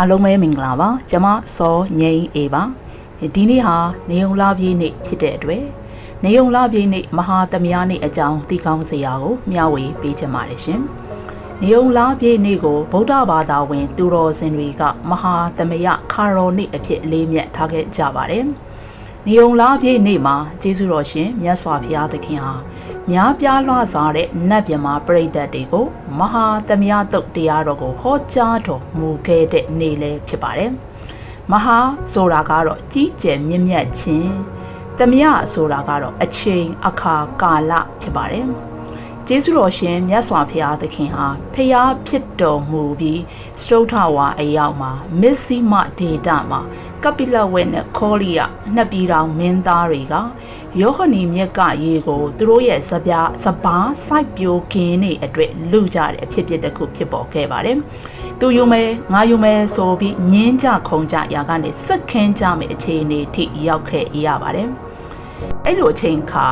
အားလုံးပဲမင်္ဂလာပါကျွန်မစောငိမ့်အေပါဒီနေ့ဟာနေုံလာပြေးနေ့ဖြစ်တဲ့အတွက်နေုံလာပြေးနေ့မဟာသမယနေ့အကြောင်းသိကောင်းစရာကိုမျှဝေပေးချင်ပါတယ်ရှင်နေုံလာပြေးနေ့ကိုဗုဒ္ဓဘာသာဝင် သူတော်စင်တွေက မဟာသမယခါရောနေ့အဖြစ်အလေးမြတ်ထားခဲ့ကြပါတယ် နေုံလာပြေးနေ့မှာကျေးဇူးတော်ရှင်မြတ်စွာဘုရားသခင်ဟာများပြားလွှစားတဲ့နတ်မြမာပရိသတ်တွေကိုမဟာသမယတုတ်တရားတော်ကိုဟောကြားတော်မူခဲ့တဲ့နေ့လည်းဖြစ်ပါတယ်။မဟာဆိုတာကတော့ကြီးကျယ်မြင့်မြတ်ခြင်းသမယဆိုတာကတော့အချိန်အခါကာလဖြစ်ပါတယ်။ ကျေးဇူးတော်ရှင်မြတ်စွာဘုရားသခင်ဟာဖျားဖြစ်တော်မူပြီးစတုထဝါအရောက်မှာမစ္စည်းမဒေတာမှာကပိလဝဲနဲ့ခေါလီယနှစ်ပြည်တော်မင်းသားတွေကယောဟနီမြက်ကရေကိုသူတို့ရဲ့စပြားစပားစိုက်ပျိုးခင်းနေအတွက်လူကြတဲ့အဖြစ်ဖြစ်တစ်ခုဖြစ်ပေါ်ခဲ့ပါတယ်။သူယူမဲငါယူမဲဆိုပြီးညင်းကြခုံကြရာကနေစက်ခင်းကြမယ့်အခြေအနေထိရောက်ခဲ့ရပါတယ်။အဲ့လိုအချိန်ခါ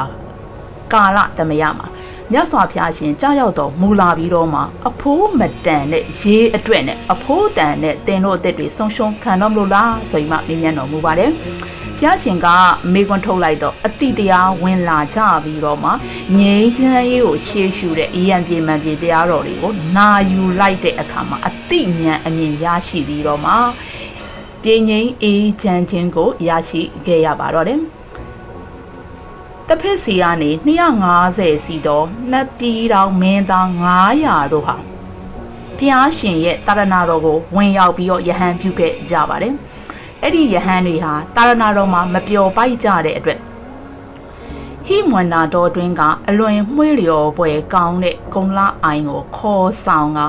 ကာလသမယမှာ မြတ်စွာဘုရားရှင်ကြောက်ရောက်တော်မူလာပြီးတော့မှအဖိုးမတန်တဲ့ရေအတွက်နဲ့အဖိုးတန်တဲ့တင်တို့အသက်တွေဆုံးရှုံးခံတော့မလို့လားဆိုပြီးမှမြင်မြန်တော်မူပါတယ်။ဘုရားရှင်ကမေကွန်ထုတ်လိုက်တော့အတိတရားဝင်လာကြပြီးတော့မှငြိမ်းချမ်းရေးကိုရှေးရှုတဲ့အယံပြေမှန်ပြေတရားတော်တွေကိုနာယူလိုက်တဲ့အခါမှာအတိညာအမြင်ရရှိပြီးတော့မှပြင်းငိမ့်အေးချမ်းခြင်းကိုရရှိခဲ့ရပါတော့တယ် တဖက်စီကနေ250စီတော့နှစ်ပြည်တော်မင်းသား900တို့ဟာဖျားရှင်ရဲ့တာရဏတော်ကိုဝင်ရောက်ပြီးတော့ယဟန်ပြုခဲ့ကြပါတယ်။အဲ့ဒီယဟန်တွေဟာတာရဏတော်မှာမပျော်ပိုက်ကြတဲ့အတွက်ဟိမွန္နာတော်တွင်ကအလွန်မှွေလျော်ပွဲကောင်းတဲ့ကုံလာအိုင်ကိုခေါ်ဆောင်က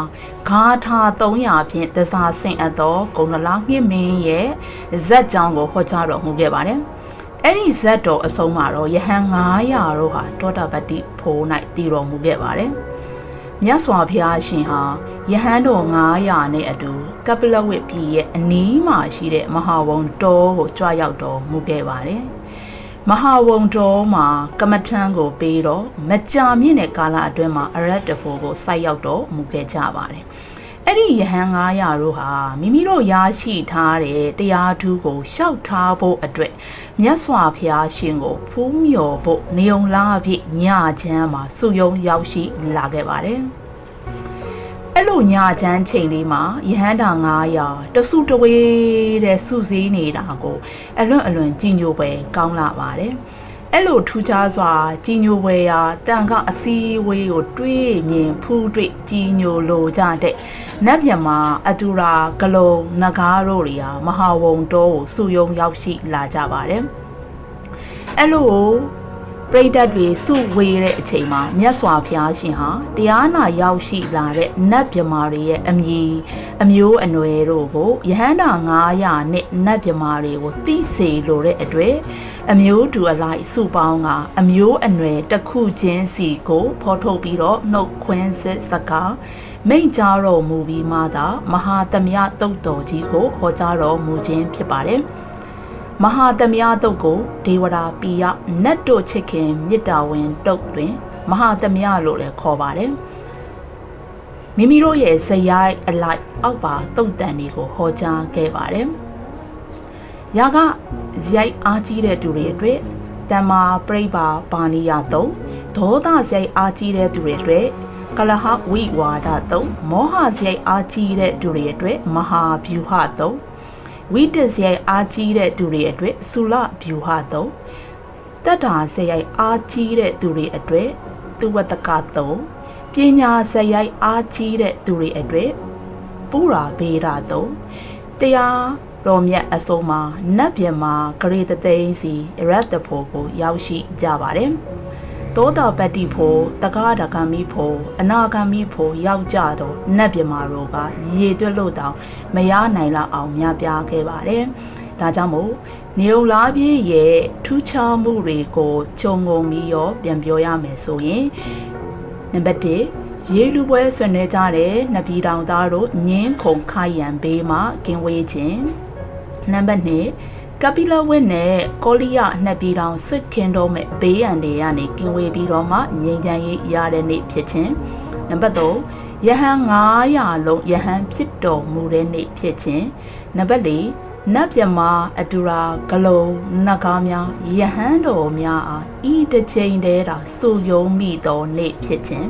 ဂါထာ300ဖြင့်တစားဆင့်အပ်သောကုံလာငှစ်မင်းရဲ့ဇက်ကြောင်းကိုဟောကြားတော်မူခဲ့ပါတယ်။ အဲ့ဒီဇက်တော်အဆုံးမှာတော့ယဟန်900တို့ဟာတောတာပတိဖိုး၌တည်တော်မူခဲ့ပါတယ်။မြတ်စွာဘုရားရှင်ဟာယဟန်တော်900နဲ့အတူကပလဝိပြည်ရဲ့အနီးမှာရှိတဲ့မဟာဝုံတောကိုကြွရောက်တော်မူခဲ့ပါတယ်။မဟာဝုံတော်မှာကမထံကိုပေးတော့မကြာမြင့်တဲ့ကာလအတွင်းမှာအရတ်တဖိုကိုစိုက်ရောက်တော်မူခဲ့ကြပါတယ်။ အဲ့ဒီယဟန်900တို့ဟာမိမိတို့ရရှိထားတဲ့တရားထူးကိုရှောက်ထားဖို့အတွက်မြတ်စွာဘုရားရှင်ကိုဖူးမြော်ဖို့နေုံလာအဖြစ်ညချမ်းမှာစုယုံရောက်ရှိလာခဲ့ပါတယ်။အဲ့လိုညချမ်းချိန်လေးမှာယဟန်တာ900တဆုတဝေးတဲ့စုစည်းနေတာကိုအလွန်အလွန်ကြည်ညိုပဲကောင်းလာပါတယ်။ အဲ့လိုထူးခြားစွာကြီးညိုဝဲရာတန်ကအစည်းအဝေးကိုတွေးမြင်ဖူးတွေ့ကြီးညိုလိုကြတဲ့နတ်မြမာအတူရာဂလုံနဂါတို့တွေဟာမဟာဝုံတောကိုစုယုံရောက်ရှိလာကြပါတယ်အဲ့လို ပရိသတ်တွေစုဝေတဲ့အချိန်မှာမြတ်စွာဘုရားရှင်ဟာတရားနာရောက်ရှိလာတဲ့နတ်မြမာတွေရဲ့အမည်အမျိုးအနွယ်တို့ကိုယဟန္တာ900နဲ့နတ်မြမာတွေကိုသိစေလိုတဲ့အတွက်အမျိုးတူအလိုက်စုပေါင်းကအမျိုးအနွယ်တစ်ခုချင်းစီကိုဖော်ထုတ်ပြီးတော့နှုတ်ခွင်းစစ်စကားမိန့်ကြားတော်မူပြီးမှသာမဟာသမယတုတ်တော်ကြီးကိုဟောကြားတော်မူခြင်းဖြစ်ပါတယ် မဟာသမယတုတ်ကိုဒေဝရာပိယနတ်တို့ချစ်ခင်မေတ္တာဝင်တုတ်တွင် မဟာသမယလို့လည်းခေါ်ပါတယ်မိမိတို့ရဲ့ဇယိုက်အလိုက်အောက်ပါတုတ်တန်တွေကိုဟောကြားခဲ့ပါတယ်။ယာကဇယိုက်အားကြီးတဲ့သူတွေအတွက်တမ္မာပြိပါပါဏိယတုံဒေါသဇယိုက်အားကြီးတဲ့သူတွေအတွက်ကလဟဝိဝါဒတုံမောဟဇယိုက်အားကြီးတဲ့သူတွေအတွက်မဟာဗျူဟတုံ ဝိတ္တဇယိုက်အားကြီးတဲ့သူတွေအတွက်သုလဗျူဟတုံတတ္တာဇယိုက်အားကြီးတဲ့သူတွေအတွက်သူဝတ္တကတုံပညာဇယိုက်အားကြီးတဲ့သူတွေအတွက်ပူရာဘေးရာတုံတရားတော်မြတ်အစုံမှာနတ်ပြည်မှာဂရေတသိန်းစီရတ်တဖို့ကိုရောက်ရှိကြပါတယ်။ သောတာပတ္တိဖို့တက္ကဒကမိဖို့အနာဂမိဖို့ရောက်ကြတော့နတ်ပြည်မှာတို့ကရေတွက်လို့တောင်မရနိုင်လောက်အောင်များပြားခဲ့ပါတယ်။ဒါကြောင့်မို့နေုံလားပြည့်ရဲ့ထူးခြားမှုတွေကိုခြုံငုံပြီးရောပြန်ပြောရမယ်ဆိုရင်နံပါတ်1ရေလူပွဲဆွနေကြတဲ့နှစ်ပြည်တောင်သားတို့ညင်းခုန်ခိုင်ရန်ဘေးမှာကင်းဝေးခြင်းနံပါတ်2 ကပိလဝစ်နဲ့ကောလီယာနှစ်ပြည်တောင်စစ်ခင်တော်မဲ့ဘေးရန်တွေကနေကင်းဝေးပြီးတော့မှငြိမ်းချမ်းရေးရတဲ့နေ့ဖြစ်ခြင်းနံပါတ်3ယဟန်900လုံးယဟန်ဖြစ်တော်မူတဲ့နေ့ဖြစ်ခြင်းနံပါတ်၄နတ်မြမာအတူရာဂလုံနတ်ကားများယဟန်တော်များအားဤတစ်ချိန်တည်းသာစုယုံမိသောနေ့ဖြစ်ခြင်း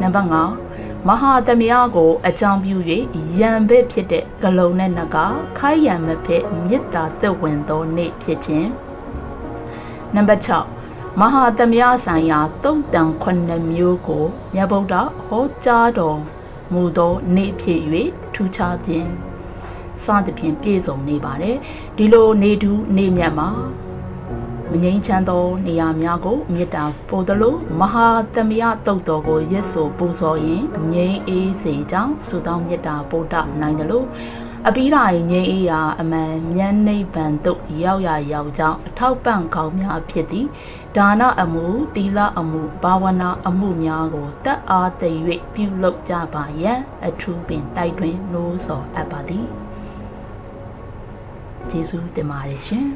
နံပါတ်5 မဟာသမယကိုအကြောင်းပြု၍ယံဘက်ဖြစ်တဲ့ဂလုံနဲ့နတ်ကားခိုင်းရံမဖြစ်မေတ္တာသက်ဝင်သောနေ့ဖြစ်ခြင်းနံပါတ်6မဟာသမယဆိုင်ရာတုံတန်ခုနှစ်မျိုးကိုမြတ်ဗုဒ္ဓဟောကြားတော်မူသောနေ့ဖြစ်၍ထူးခြားခြင်းစသဖြင့်ပြည့်စုံနေပါတယ်ဒီလိုနေတူးနေမြတ်မှာ မငိမ့်ချမ်းသောနေရာများကိုမေတ္တာပို့သလိုမဟာသမယတုတ်တော်ကိုရက်ဆိုပူဇော်ရင်ငြိမ်းအေးစေကြောင်းဆုတောင်းမေတ္တာပို့တနိုင်တယ်လို့အပိဓာရင်ငြိမ်းအေးရာအမှန်ဉာဏ်နိဗ္ဗာန်သို့ရောက်ရရောက်ကြောင်းအထောက်ပံ့ကောင်းများဖြစ်သည်ဒါနအမှုသီလအမှုဘာဝနာအမှုများကိုတက်အားသိ၍ပြုလုပ်ကြပါရန်အထူးပင်တိုက်တွင်နှိုးဆော်အပ်ပါသည်ကျေးဇူးတင်ပါတယ်ရှင်